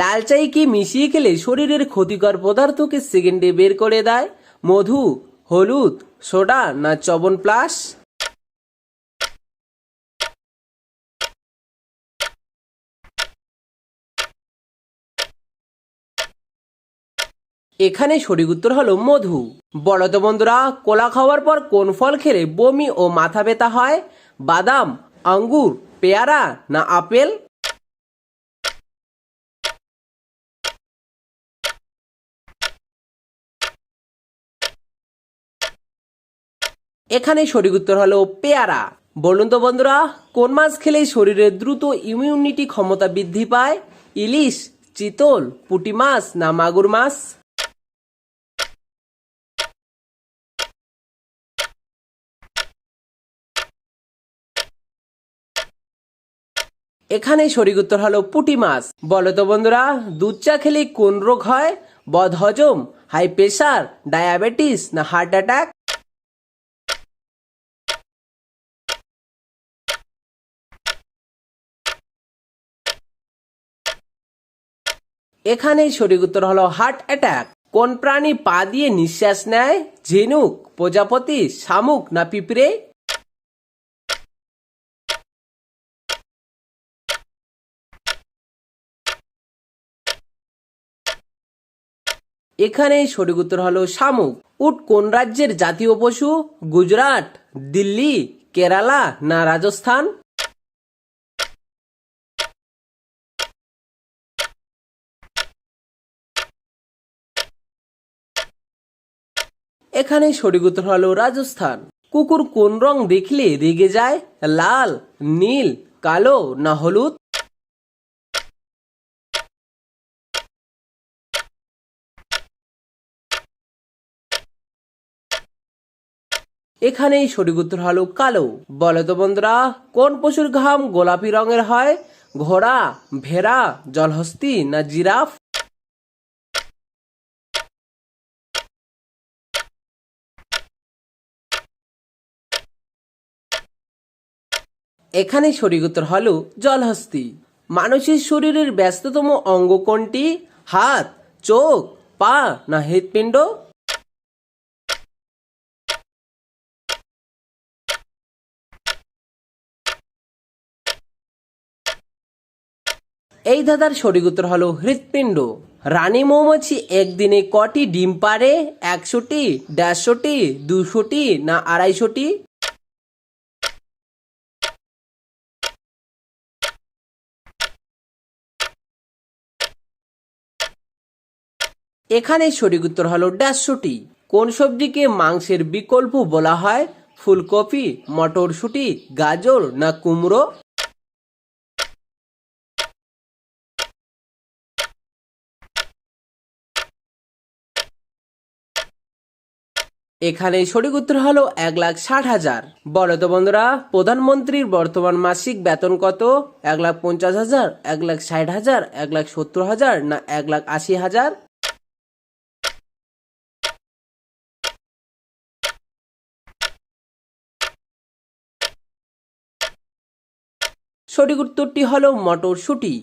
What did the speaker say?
লাল চাই কি মিশিয়ে খেলে শরীরের ক্ষতিকর পদার্থকে সেকেন্ডে বের করে দেয়। মধু, হলুদ, সোডা না চবন প্লাস? এখানে সঠিক উত্তর হলো মধু। বলো তো বন্ধুরা, কোলা খাওয়ার পর কোন ফল খেলে বমি ও মাথা ব্যথা হয়? বাদাম, আঙ্গুর, পেয়ারা না আপেল? এখানে সঠিক উত্তর হলো পেয়ারা। বলুন তো বন্ধুরা, কোন মাছ খেলে শরীরে দ্রুত ইমিউনিটি ক্ষমতা বৃদ্ধি পায়? ইলিশ, চিতল, পুঁটি মাছ না মাগুর মাছ? এখানে সঠিক উত্তর হলো পুঁটি মাছ। বলো তো বন্ধুরা, দুধ চা খেলে কোন রোগ হয়? বদহজম, হাই প্রেশার ডায়াবেটিস না হার্ট অ্যাটাক? এখানে সঠিক উত্তর হলো হার্ট অ্যাটাক কোন প্রাণী পা দিয়ে নিঃশ্বাস নেয়? ঝিনুক, প্রজাপতি, শামুক না পিঁপড়ে? এখানে সঠিক উত্তর হলো শামুক। উট কোন রাজ্যের জাতীয় পশু? গুজরাট, দিল্লি, কেরালা না রাজস্থান? এখানে সঠিক হলো রাজস্থান। কুকুর কোন রং দেখলে রেগে যায়? লাল, নীল, কালো না হলুদ? এখানেই সঠিক উত্তর হলো কালো। বলো তো বন্ধুরা, কোন পশুর ঘাম গোলাপি রঙের হয়? ঘোড়া, ভেড়া, জলহস্তি না জিরাফ? এখানে সঠিক উত্তর হলো জলহস্তি। মানুষের শরীরের ব্যস্ততম অঙ্গ কোনটি? হাত, চোখ, পা না হৃৎপিণ্ড? এই দাদার সঠিক উত্তর হলো হৃৎপিণ্ড। রানী মৌমাছি একদিনে কটি ডিম পারে একশোটি, দেড়শোটি, দুশোটি না আড়াইশোটি? এখানে সঠিক উত্তর হলো দেড়শোটি কোন সবজিকে মাংসের বিকল্প বলা হয়? ফুলকপি, মটরশুঁটি, গাজর না কুমড়ো? এখানে সঠিক উত্তর হলো এক লাখ ষাট হাজার। বলো তো বন্ধুরা, প্রধানমন্ত্রীর বর্তমান মাসিক বেতন কত? এক লাখ পঞ্চাশ হাজার, এক লাখ ষাট হাজার, এক লাখ সত্তর হাজার না এক লাখ আশি হাজার? সঠিক উত্তরটি হলো মটরশুঁটি।